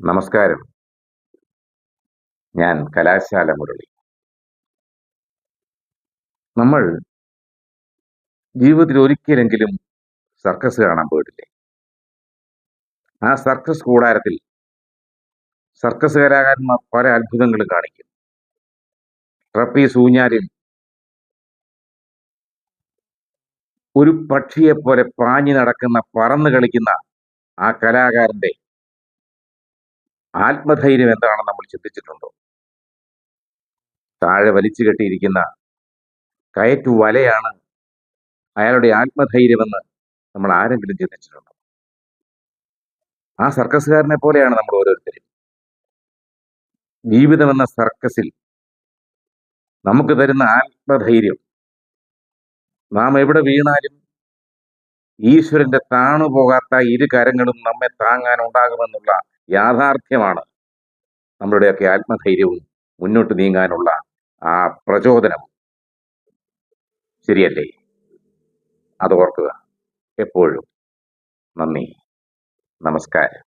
നമസ്കാരം. ഞാൻ കലാശാല മുരളി. നമ്മൾ ജീവിതത്തിൽ ഒരിക്കലെങ്കിലും സർക്കസ് കാണാൻ പോയിട്ടില്ലേ? ആ സർക്കസ് കൂടാരത്തിൽ സർക്കസ് കലാകാരന്മാർ പല അത്ഭുതങ്ങളും കാണിക്കും. ട്രപ്പീസ് ഊഞ്ഞാലിൽ ഒരു പക്ഷിയെപ്പോലെ പാഞ്ഞു നടക്കുന്ന പറന്നു കളിക്കുന്ന ആ കലാകാരന്റെ ആത്മധൈര്യം എന്താണെന്ന് നമ്മൾ ചിന്തിച്ചിട്ടുണ്ടോ? താഴെ വലിച്ചു കെട്ടിയിരിക്കുന്ന കയറ്റു വലയാണ് അയാളുടെ ആത്മധൈര്യമെന്ന് നമ്മൾ ആരെങ്കിലും ചിന്തിച്ചിട്ടുണ്ടോ? ആ സർക്കസുകാരനെ പോലെയാണ് നമ്മൾ ഓരോരുത്തരും. ജീവിതമെന്ന സർക്കസിൽ നമുക്ക് തരുന്ന ആത്മധൈര്യം. നാം എവിടെ വീണാലും ഈശ്വരന്റെ താണു പോകാത്ത ഇരു കരങ്ങളും നമ്മെ താങ്ങാൻ ഉണ്ടാകുമെന്നുള്ള യാഥാർത്ഥ്യമാണ്. നമ്മളുടെയൊക്കെ ആത്മധൈര്യവും മുന്നോട്ട് നീങ്ങാനുള്ള ആ പ്രചോദനവും. ശരിയല്ലേ? അതോർക്കുക എപ്പോഴും നന്ദി. നമസ്കാരം.